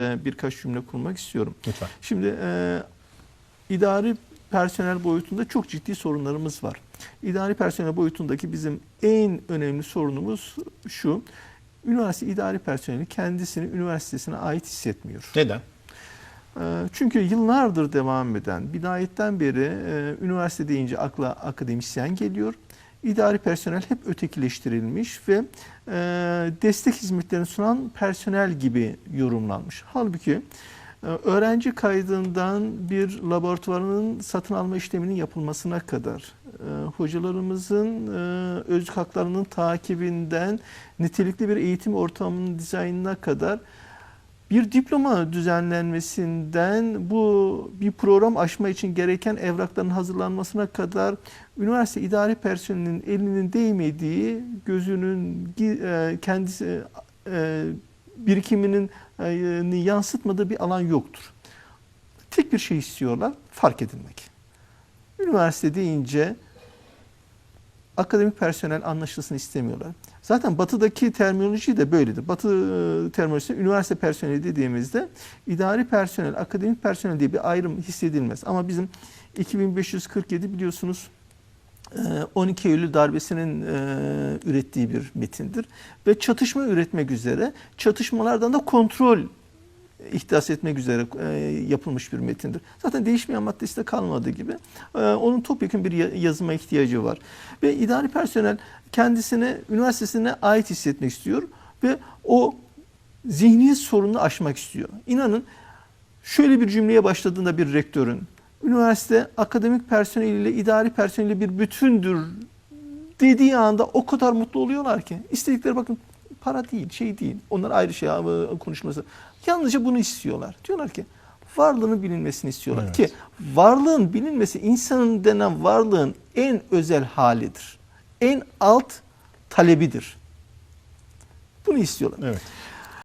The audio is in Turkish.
e, birkaç cümle kurmak istiyorum. Lütfen. Şimdi e, idari personel boyutunda çok ciddi sorunlarımız var. İdari personel boyutundaki bizim en önemli sorunumuz şu. Üniversite idari personeli kendisini üniversitesine ait hissetmiyor. Neden? E, Çünkü yıllardır devam eden, bidayetten beri e, üniversite deyince akla akademisyen geliyor. İdari personel hep ötekileştirilmiş ve e, destek hizmetlerini sunan personel gibi yorumlanmış. Halbuki e, öğrenci kaydından bir laboratuvarının satın alma işleminin yapılmasına kadar, e, hocalarımızın e, özlük haklarının takibinden nitelikli bir eğitim ortamının dizaynına kadar bir diploma düzenlenmesinden bu bir program aşma için gereken evrakların hazırlanmasına kadar üniversite idari personelinin elinin değmediği, gözünün e, kendisi e, birikiminin e, yansıtmadığı bir alan yoktur. Tek bir şey istiyorlar, fark edilmek. Üniversite deyince akademik personel anlaşılsın istemiyorlar. Zaten batıdaki terminoloji de böyledir. Batı e, terminolojisi üniversite personeli dediğimizde idari personel, akademik personel diye bir ayrım hissedilmez. Ama bizim 2547 biliyorsunuz e, 12 Eylül darbesinin e, ürettiği bir metindir. Ve çatışma üretmek üzere çatışmalardan da kontrol ihdas etmek üzere e, yapılmış bir metindir. Zaten değişmeyen maddesi de kalmadığı gibi e, onun topyekun bir ya- yazıma ihtiyacı var. Ve idari personel kendisine, üniversitesine ait hissetmek istiyor ve o zihniyet sorununu aşmak istiyor. İnanın şöyle bir cümleye başladığında bir rektörün üniversite akademik personeliyle idari personeliyle bir bütündür dediği anda o kadar mutlu oluyorlar ki. İstedikleri bakın para değil, şey değil. Onlar ayrı şey konuşması. Yalnızca bunu istiyorlar. Diyorlar ki varlığının bilinmesini istiyorlar Evet. ki varlığın bilinmesi insanın denen varlığın en özel halidir. En alt talebidir. Bunu istiyorlar. Evet.